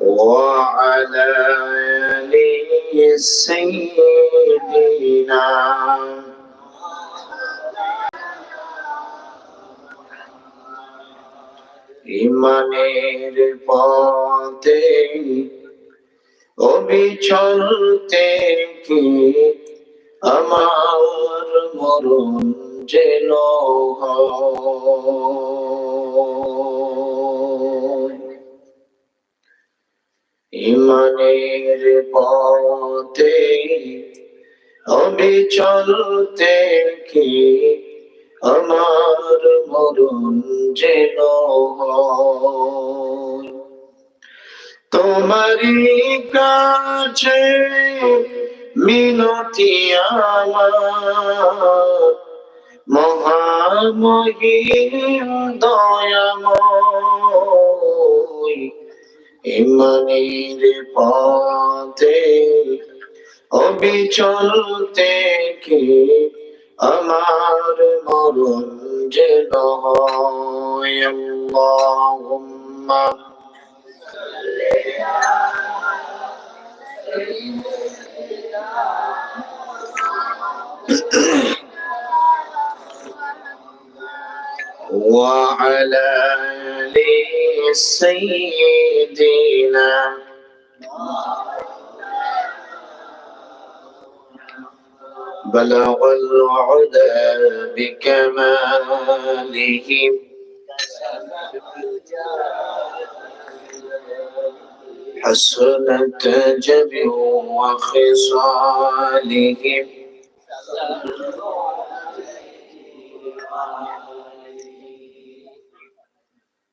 وعلى آل سيدنا ইমানের পথে অবিচল থেকে আমার মরণ যেন। ইমানের পথে অবিচল থেকে আমার মরণ যেন। তোমারই কাছে মিনতি আমার মহামহিম দয়াময় ইমানের পথে অবিচল থেকে আমার মরণ হয়। আল্লাহুম্মা وعلى آل سيدنا بلغ العلا بكماله حسنت جبه وخصاله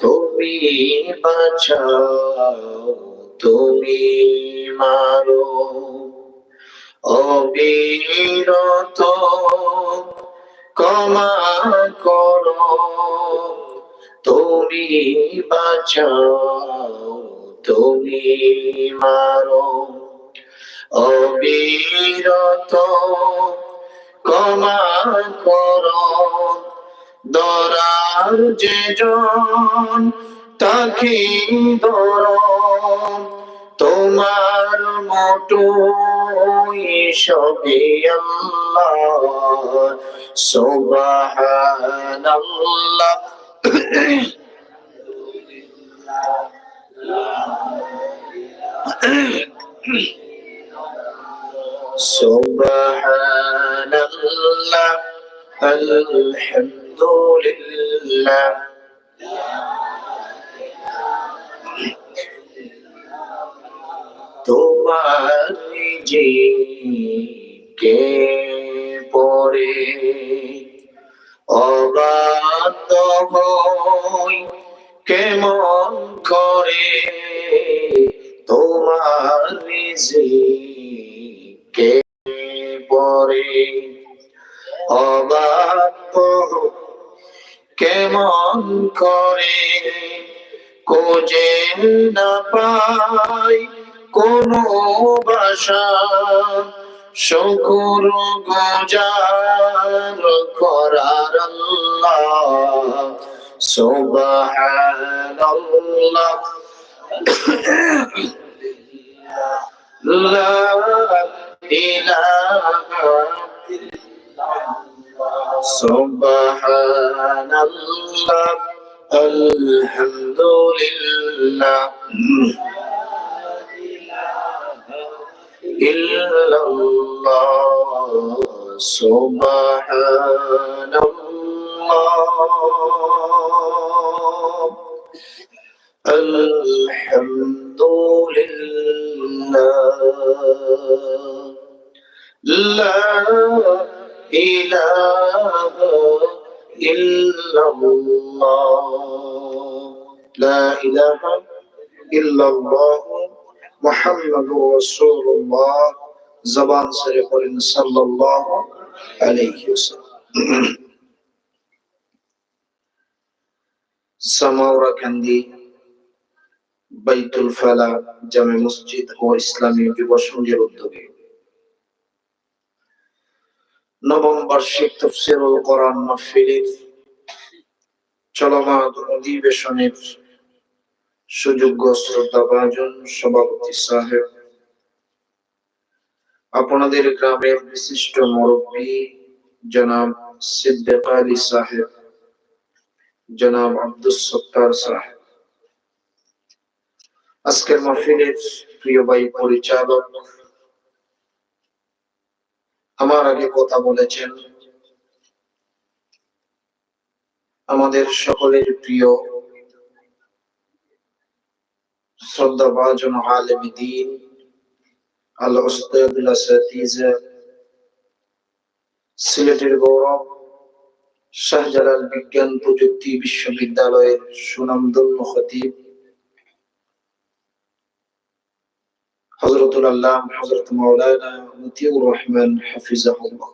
তুমি বাঁচাও তুমি মারো। অবিরত ক্ষমা করো। তুমি বাঁচাও তুমি মারো। অবিরত ক্ষমা করো। দরার যে জন তাকে ধর। তোমার মতো সবে আল্লাহ সুবহানাল্লাহ। سبحان الله الحمد لله তোমার যে কে পরে অবাধ্য হই কেমন করে তোমার কে পরে? অবাধ্য কেমন করে? কোজে না পাই কোনো বাসা। শুকুর গুজার করার সুবহানাল্লাহ। লা سبحان الله الحمد لله إلا الله سبحان الله الحمد لله لا إله إلا الله لا إله إلا الله محمد رسول الله زبان سره صلى الله عليه وسلم সামাউরা কান্দি বাইতুল ফালা জামে মসজিদ ও ইসলামী যুব সংঘের উদ্যোগে নবম বার্ষিক তফসিরুল কোরআন মাহফিলের চলমান অধিবেশনের সুযোগ্য শ্রদ্ধাভাজন সভাপতি সাহেব, আপনাদের গ্রামের বিশিষ্ট মুরব্বী জনাব সিদ্দিক আলী সাহেব, জনাব আব্দুল সত্তার সাহেব। আজকের মাহফিলের প্রিয় ভাই পরিচালক আমার আগে কথা বলেছেন। আমাদের সকলের প্রিয় আল গৌরব, শাহজালাল বিজ্ঞান প্রযুক্তি বিশ্ববিদ্যালয়ের সুনামধন্য খতিব হজরতুল আল্লাহ হজরত মাওলানা মতিউর রহমান হাফিজাহুল্লাহ।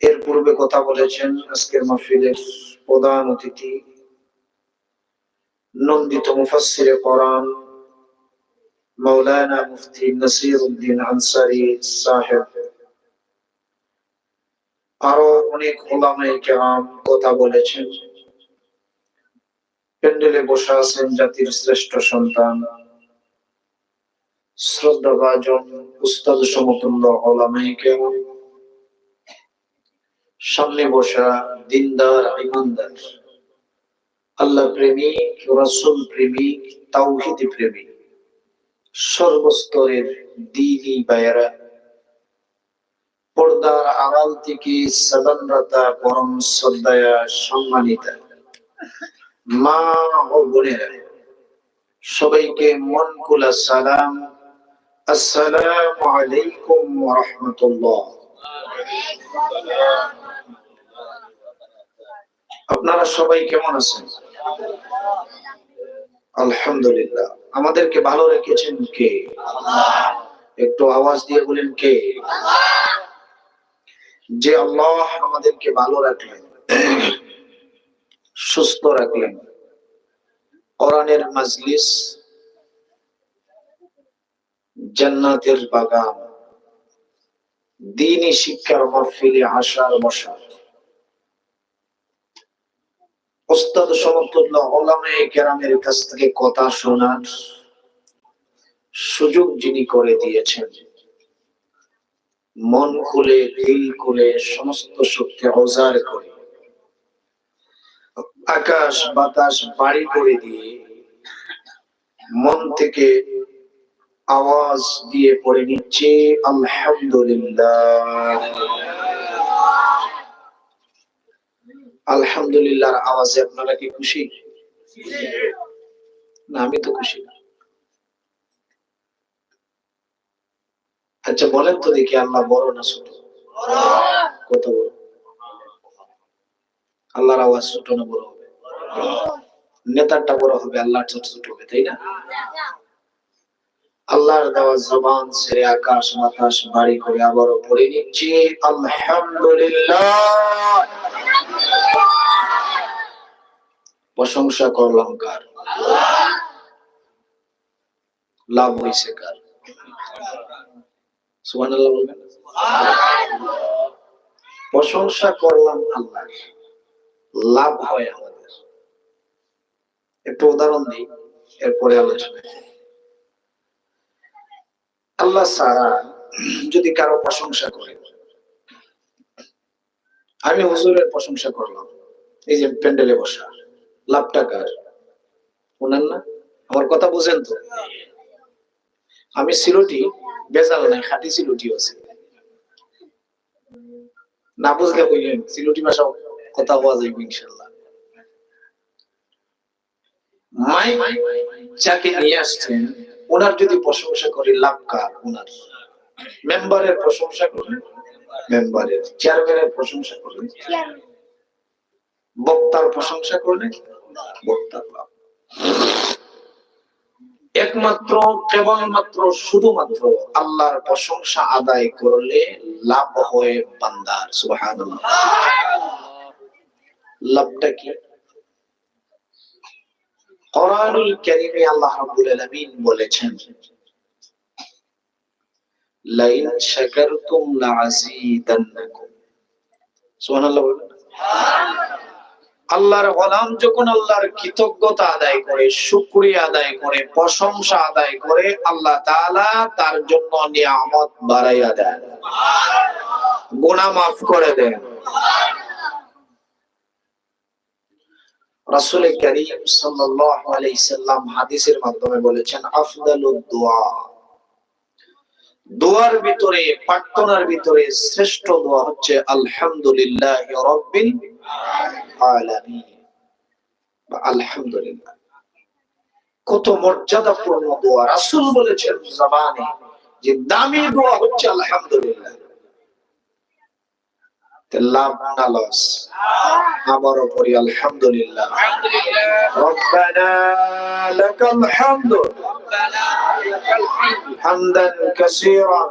এর পূর্বে কথা বলেছেন আজকের মাহফিলের প্রধান অতিথি, নন্দিত মুফাসসিরে কোরআন মাওলানা মুফতি নাসির উদ্দিন আনসারি সাহেব। আরও অনেক ওলামাই কেরাম কথা বলেছেন। প্যান্ডেলে বসে আছেন জাতির শ্রেষ্ঠ সন্তান শ্রদ্ধাভাজন উস্তাদ সমতুল্য সামনে বসা দিনদার ইমানদার। আল্লাহ প্রেমিক, রসুল প্রেমিক, তাওহিদ প্রেমিক। সর্বস্তরের দিনী বায়রা পর্দার আড়াল থেকে সাদানরতা পরম শ্রদ্ধায়া সম্মানিতা। মা ও বোনেরা, সবাইকে মন কুলা সালাম আপনারা সবাই কেমন আছেন? আলহামদুলিল্লাহ। আমাদেরকে ভালো রেখেছেন কে? একটু আওয়াজ দিয়ে বলেন কে? যে আল্লাহ আমাদেরকে ভালো রাখলেন, সুস্থ রাখলেন। কোরআনের মাজলিস জান্নাতের বাগান। দিনই শিক্ষার মহফিলে আসার বসার ওস্তাদ সমতুল্য ওলামে কেরামের কাছ থেকে কথা শোনার সুযোগ যিনি করে দিয়েছেন। মন খুলে, দিল খুলে, সমস্ত শক্তি অজার করে। আকাশ বাতাস বাড়ি করে দিয়ে মন থেকে আওয়াজ দিয়ে পড়ে নিচ্ছে, আলহামদুলিল্লাহ। আলহামদুলিল্লাহর আওয়াজে আপনারা কি খুশি? না, আমি তো খুশি না। আচ্ছা বলেন তো দেখি, আল্লাহ বড় না ছোট? কত বড়? আল্লাহর আওয়াজ ছোট না বড় হবে? নেতারটা বড় হবে, আল্লাহর ছোট ছোট হবে, তাই না? আল্লাহর দেওয়া জবান ছেড়ে আকাশ, বাতাস, বাড়ি করে আবারও পড়ে নিচ্ছি। আলহামদুলিল্লাহ। প্রশংসা করলাম কার? লাভ হয়েছে কার? প্রশংসা করলাম আল্লাহ। লাভ হয় আমাদের। একটু উদাহরণ দিই, এরপরে আলোচনা আল্লাহ সারা যদি কারও প্রশংসা করে। আমি হুজুরের প্রশংসা করলাম। এই যে প্যান্ডেলে বসা। লাভটা কার? ওনার না? আমার কথা বুঝেন তো? আমি সিলুটি, বেজাল নাই, খাটি সিলুটি আছে। না বুঝলে কইলেন, সিলুটি ভাষা কথা বলা যাইব ইনশাল্লাহ মাই যাকে নিয়ে আসছেন ওনার যদি প্রশংসা করে, লাভ কার? ওনার। মেম্বারের প্রশংসা করে, মেম্বারের। চেয়ারম্যানের প্রশংসা করলে বক্তার প্রশংসা করলে বক্তার লাভ। একমাত্র, কেবলমাত্র, শুধুমাত্র আল্লাহর প্রশংসা আদায় করলে লাভ হয় বান্দার, সুবহানাল্লাহ। লাভটা কি? কোরআনুল কারীমে আল্লাহ রাব্বুল আলামিন বলেছেন, লাইন শাকারতুম লাযীদান্নাকুম সুবহানাল্লাহ আল্লাহর গোলাম যখন আল্লাহর কৃতজ্ঞতা আদায় করে, শুকরিয়া আদায় করে, প্রশংসা আদায় করে, আল্লাহ তাআলা তার জন্য নিয়ামত বাড়াইয়া দেন। গুনাহ মাফ করে দেন। সাল্লাম হাদিসের মাধ্যমে বলেছেন দোয়া। দোয়ার ভিতরে, প্রার্থনার ভিতরে শ্রেষ্ঠ দোয়া হচ্ছে, আলহামদুলিল্লাহ আলহামদুলিল্লাহ। কত মর্যাদাপূর্ণ দোয়া। রাসুল বলেছেন জবানে যে দামি দোয়া হচ্ছে, আলহামদুলিল্লাহ। লাভ না লস আবারও পড়ি আলহামদুলিল্লাহ ربنا لك الحمد حمدا كثيرا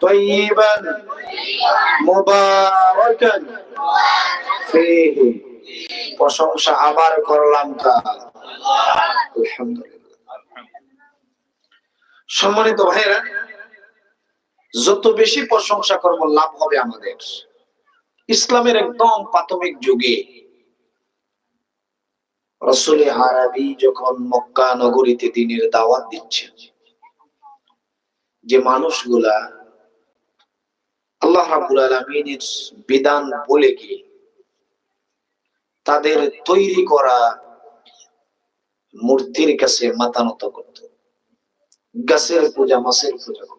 طيبا مباركا فيه প্রশংসা আবার করলাম তার আলহামদুলিল্লাহ সম্মানিত ভাইরা যত বেশি প্রশংসা করব, লাভ হবে আমাদের। ইসলামের একদম প্রাথমিক যুগে রসুল আরবি যখন মক্কা নগরীতে দিনের দাওয়াত দিচ্ছেন, যে মানুষগুলা আল্লাহ রাবুল আলমিনের বিধান বলে কি তাদের তৈরি করা মূর্তির কাছে মাথা নত করত। গাছের পূজা, মাছের পূজা করত।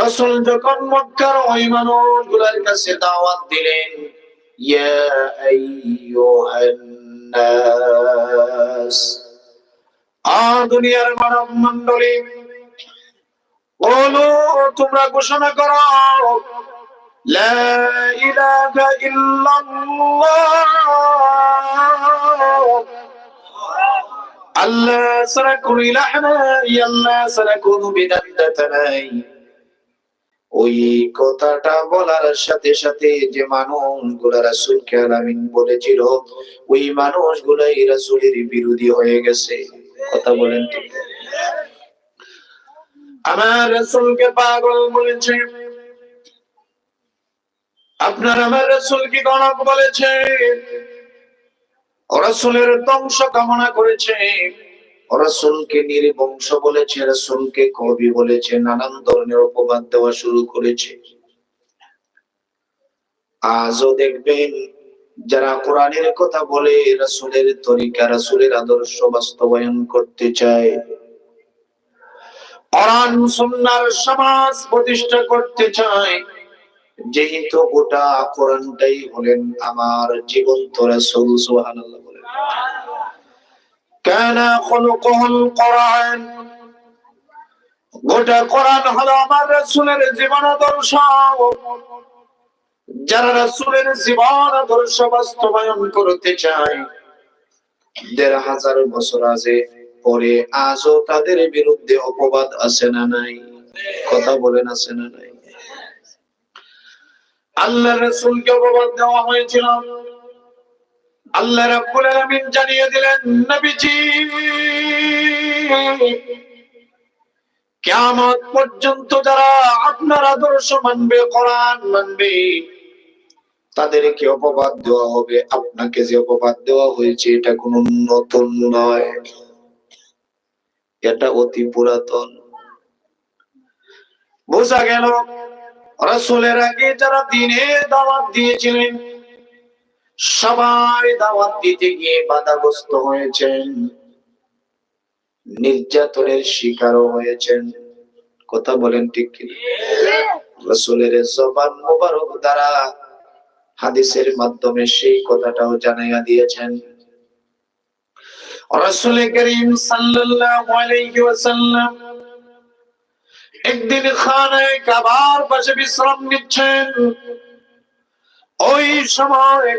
রাসূল যখন মক্কার ওই মানুষগুলোর কাছে দাওয়াত দিলেন, ইয়া আইয়ুহান নাস আ দুনিয়ার মানব মণ্ডলী বলো তোমরা ঘোষণা করো, লা ইলাহা ইল্লাল্লাহ, আল্লাহ ছাড়া কোন ইলাহ নাই, আল্লাহ ছাড়া কোন বিধান নাই। ওই কথাটা বলার সাথে সাথে যে মানুষ মানুষগুলা রাসূলকে আলামিন বলেছিল, ওই মানুষ মানুষগুলাই রাসূলের বিরোধী হয়ে গেছে। কথা বলেন ঠিক আমার রাসূলকে পাগল বলেছে। আপনার আমার রাসূলকে গণক বলেছে। রাসূলের ধ্বংস কামনা করেছে। রসুলকে নির্বংশ বলেছে, রসুলকে কবি বলেছে, নানান ধরনের অপবাদ দেওয়া শুরু করেছে। আজও দেখবেন যারা কোরআনের কথা বলে, রসুলের তরিকা, রসুলের আদর্শ বাস্তবায়ন করতে চায়। সমাজ প্রতিষ্ঠা করতে চায়। যেহেতু গোটা কোরআনটাই হলেন আমার জীবন্ত রাসূল, সুবহানাল্লাহ বলেন। কানা খুলুকুল কোরআন? গোটা কোরআন হলো আমার রাসূলের জীবন আদর্শ যারা রাসূলের জীবন আদর্শ বাস্তবায়ন করতে চায়, দেড় হাজার বছর আগে, পরে আজও তাদের বিরুদ্ধে অপবাদ আছে না নাই? কথা বলেন আছে না নাই? আল্লাহ রাসূলকে অপবাদ দেওয়া হয়েছিল। আল্লাহ রাব্বুল আলামিন জানিয়ে দিলেন, নবীজি, কিয়ামত পর্যন্ত যারা আপনার আদর্শ মানবে, কোরআন মানবে, তাদেরকে অপবাদ দেওয়া হবে। আপনাকে যে অপবাদ দেওয়া হয়েছে, এটা কোনো নতুন নয়। এটা অতি পুরাতন। বোঝা গেল, রসুলের আগে যারা দিনে দাওয়াত দিয়েছিলেন সবাই দাওয়াত দিতে গিয়ে বাধাগ্রস্ত হয়েছেন। নির্যাতনের শিকারও হয়েছেন। কথা বলেন ঠিক কিনা? রসুলের জবান মোবারক দ্বারা হাদিসের মাধ্যমে সেই কথাটাও জানাইয়া দিয়েছেন। একদিন খানায় কাবার পাশে বিশ্রাম নিচ্ছেন। ওই সময়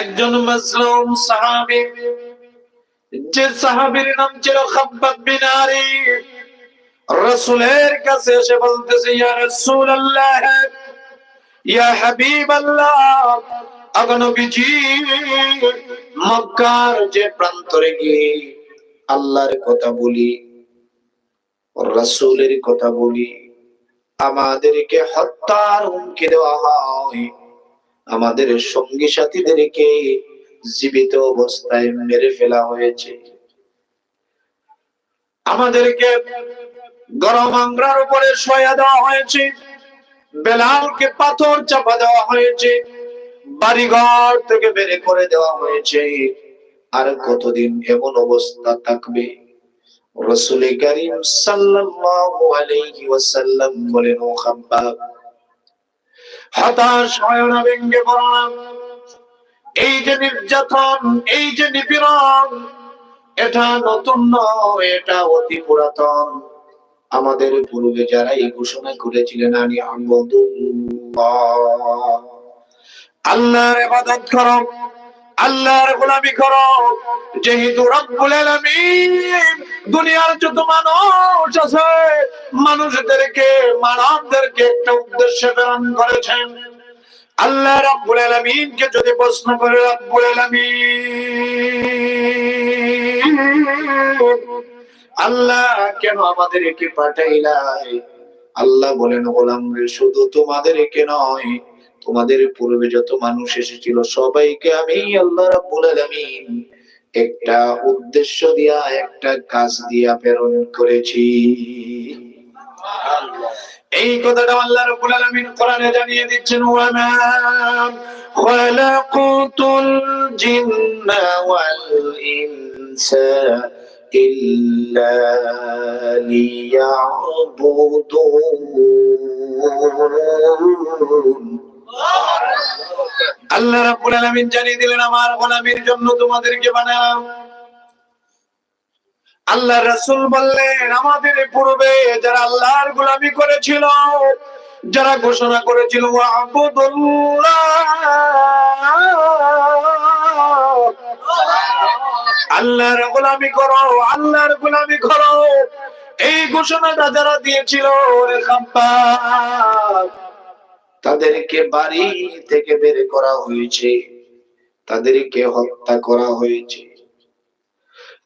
একজন মুসলিম সাহাবী, যে সাহাবীর নাম ছিল খাব্বাব বিন রাসূলের কাছে এসে বলতেছে, ইয়া রাসূলুল্লাহ, ইয়া হাবিবাল্লাহ আগনবীজি মক্কার যে প্রান্তরে গিয়ে আল্লাহর কথা বলি, রাসূলের কথা বলি আমাদেরকে হত্যার হুমকি দেওয়া হয়। আমাদের সঙ্গী সাথীদেরকে জীবিত অবস্থায় মেরে ফেলা হয়েছে। আমাদেরকে গরম আংরার উপরে শোয়া দেওয়া হয়েছে। বেলালকে পাথর চাপা দেওয়া হয়েছে। বাড়িঘর থেকে বেরে করে দেওয়া হয়েছে। আর কতদিন এমন অবস্থা থাকবে? রসুল করিম সাল্লাল্লাহু বলেন, ও খাব্বাব, হতাশ হয় না, ভেঙ্গে পড়ো না। এই যে নির্যাতন, এই যে নিপীড়ন, এটা নতুন নয়, এটা অতি পুরাতন। আমাদের পূর্বে যারা এই ঘোষণা করেছিলেন আমি আল্লাহর ইবাদত করো। আল্লাহর গোলামি করো। যেহেতু রব্বুল আলামিন দুনিয়ার যত মানুষ আছে, মানুষদেরকে, মানবদেরকে একটা উদ্দেশ্যে প্রেরণ করেছেন। আল্লাহ রাব্বুল আলামিনকে যদি প্রশ্ন করে, রাব্বুল আলামিন, আল্লাহ কেন আমাদেরকে পাঠাইলাই? আল্লাহ বলেন গোলাম রে শুধু তোমাদেরকে নয় তোমাদের পূর্বে যত মানুষ এসেছিল সবাইকে আমি আল্লাহ রাব্বুল আলামিন একটা উদ্দেশ্য দিয়া, একটা কাজ দিয়া প্রেরণ করেছি। এই কথাটা আল্লাহ রাব্বুল আলামিন কোরআনে জানিয়ে দিচ্ছেন ওয়া খালাকুতুল জিন্না ওয়াল ইনসা ইল্লা লিয়াবুদুন। আল্লাহ রাব্বুল আলামিন জানিয়ে দিলেন, আমার গোলামীর জন্য তোমাদেরকে বানালাম আল্লাহ রাসূল বললেন, আমাদের পূর্বে যারা আল্লাহর গোলামি করেছিল, যারা ঘোষণা করেছিল আল্লাহর গোলামি করো, আল্লাহর গোলামি করো। এই ঘোষণাটা যারা দিয়েছিল খাব্বাব তাদেরকে বাড়ি থেকে বের করা হয়েছে। তাদেরকে হত্যা করা হয়েছে।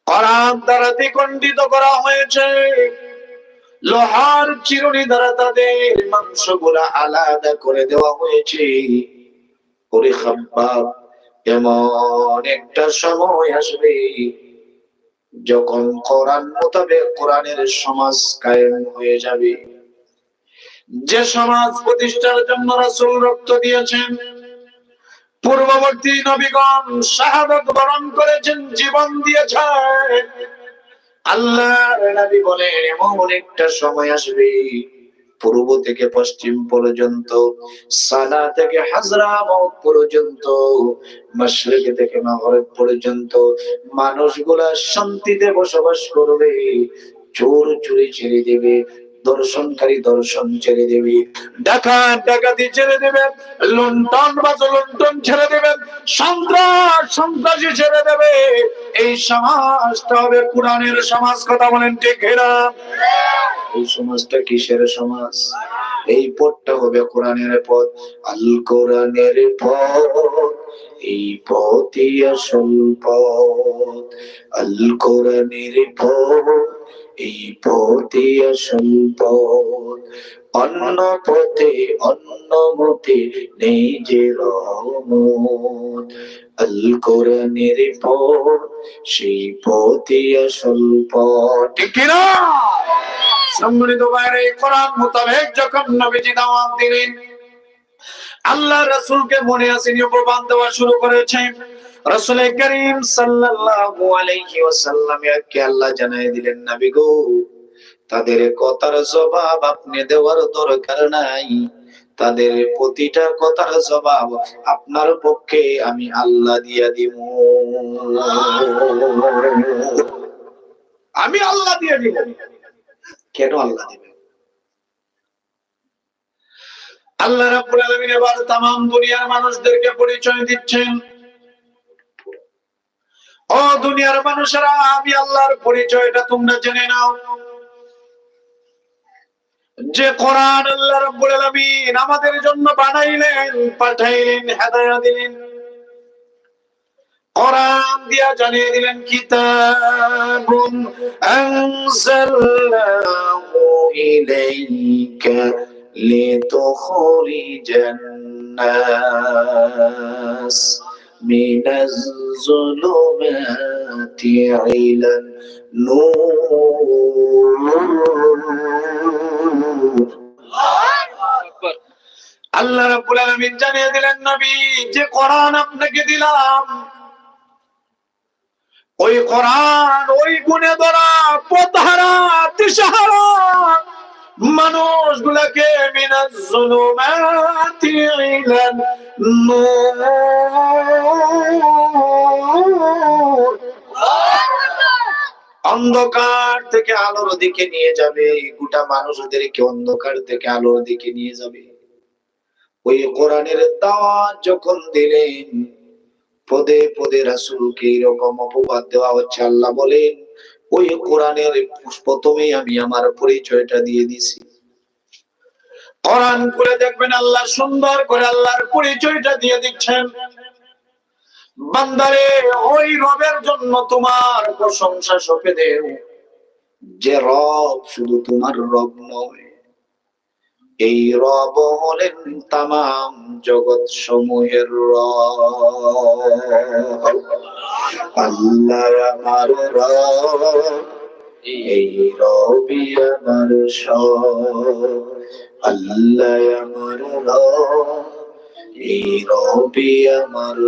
করান দ্বারা দ্বিখণ্ডিত করা হয়েছে। লোহার চিরুনি দ্বারা তাদের মাংসগুলা আলাদা করে দেওয়া হয়েছে। ওরে খাব্বাব, এমন একটা সময় আসবে যখন কোরআন মোতাবেক কোরআনের সমাজ কায়েম হয়ে যাবে। যে সমাজ প্রতিষ্ঠার জন্য রাসূল রক্ত দিয়েছেন, পূর্ববর্তী নবীগণ শাহাদত বরণ করেছেন, জীবন দিয়েছেন আল্লাহর নবী বলেন, এমন একটা সময় আসবে, পূর্ব থেকে পশ্চিম পর্যন্ত, সানা থেকে হাজরামত পর্যন্ত, মাশরিক থেকে মাগরিব পর্যন্ত মানুষগুলা শান্তিতে বসবাস করবে, চোর চুরি ছেড়ে দেবে দর্শনকারী দর্শন ছেড়ে দেবে। ডাকাত ডাকাতি ছেড়ে দেবে। লুণ্ঠন বাজ লুণ্ঠন ছেড়ে দেবে। সন্ত্রাস, সন্ত্রাসী ছেড়ে দেবে। এই সমাজটা হবে কোরআনের সমাজ, কথা বলেন ঠিক না এই সমাজটা কিসের সমাজ? এই পথটা হবে কোরআনের পথ। আল কোরআনের পথ, এই পথই আসল পথ। আল কোরআনের পথ এই পথে পথ। অন্য পথে অন্য পথে নেই যে রহমত আল সেই পথে আসল সম্মানিত বাইরে কোরআন মোতাবেক যখন নবীজি দাওয়াত দিলেন আল্লাহ রাসূলকে মনে আসেনি প্রবাদ দেওয়া শুরু করেছে। রাসূল করিম জানাই দিলেন গো, তাদের কথার জবাব আপনি দেওয়ার দরকার নাই। তাদের প্রতিটা কথার জবাব আপনার পক্ষে আমি আল্লাহ দিয়া দিব আমি আল্লাহ দিয়ে দিব। কেন আল্লাহ দিবেন? আল্লাহ রাবুল আলমিন এবার তাম দুনিয়ার মানুষদেরকে পরিচয় দিচ্ছেন। ও দুনিয়ার মানুষেরা, আমি আল্লাহর পরিচয়টা তোমরা জেনে নাও। যে কোরআন আল্লাহ রাব্বুল আলামিন আমাদের জন্য বানাইলেন, পাঠাইলেন, হেদায়েত দিলেন। কোরআন দিয়া জানিয়ে দিলেন, কিতাবুন আনজালনাহু ইলাইকা লিতুখরিজান নাস। মিনাজ যুলুমাতি ইলান নূর আল্লাহ রাব্বুল আলামিন জানিয়ে দিলেন, নবী, যে কোরআন আপনাকে দিলাম, ওই কোরআন ওই গুণে ধরা পথহারা দিশাহারা। ইলান নূর। অন্ধকার থেকে আলোর দিকে নিয়ে যাবে, গোটা মানুষদেরকে অন্ধকার থেকে আলোর দিকে নিয়ে যাবে। ওই কোরআনের দাওয়াত যখন দিলেন, পদে পদে রাসূলকে এরকম অপবাদ দেওয়া হচ্ছে, আল্লাহ বলেন ওই কোরআনের প্রথমেই আমি আমার পরিচয়টা দিয়ে দিছি কোরআন করে দেখবেন আল্লাহ, সুন্দর করে আল্লাহর পরিচয়টা দিয়ে দিচ্ছেন। বান্দারে, ওই রবের জন্য তোমার প্রশংসা সপে দেও। যে রব শুধু তোমার রব নয় এই রব হলেন তামাম জগৎ সমূহের আল্লাহ আমার এই রবি আমার আল্লাহ আমার এই রবি আমার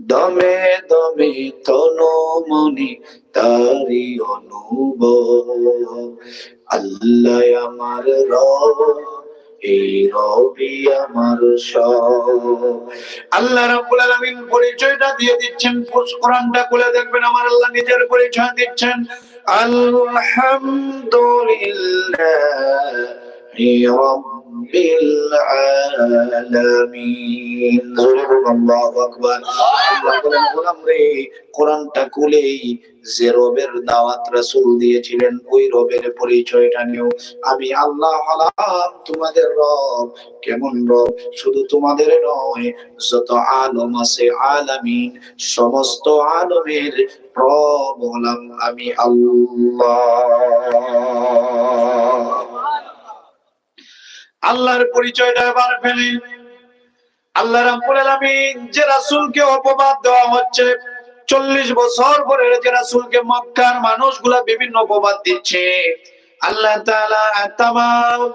দমে দমে তনু মনি তারি অনুভব। আল্লাহ আমার রব, এই রবি আমার আল্লাহ রাব্বুল আলামিন পরিচয়টা দিয়ে দিচ্ছেন কোরআনটা খুলে দেখবেন, আমার আল্লাহ নিজের পরিচয় দিচ্ছেন। আলহামদুলিল্লাহ রাব্বিল কোরআনটা যে রবের দাওয়াত রাসূল দিয়েছিলেন, ওই রবের পরিচয়টা আমি আল্লাহ হলাম তোমাদের রব। কেমন রব? শুধু তোমাদের নয়, যত আলম আছে আলামিন, সমস্ত আলমের রব হলাম আমি আল্লাহ। আল্লাহর পরিচয়টা এবার ফেলি। আল্লাহ আলামিন যে রাসূলকে অপবাদ দেওয়া হচ্ছে, চল্লিশ বছর পরে যে রাসূলকে মক্কার মানুষগুলা বিভিন্ন অপবাদ দিচ্ছে। আল্লাহ তাআলা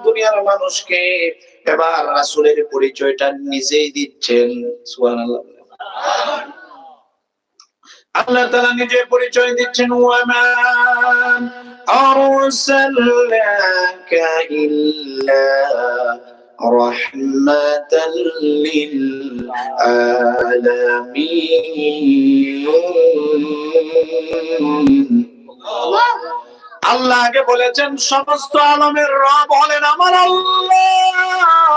দুনিয়ার মানুষকে এবার রাসূলের পরিচয়টা নিজেই দিচ্ছেন। আল্লাহ তাআলা নিজে পরিচয় দিচ্ছেন ওয়ামা আরসালনাকা إلا رحمة للعالمين. আল্লাহ বলেছেন সমস্ত আলমের রব হলেন আমার আল্লাহ।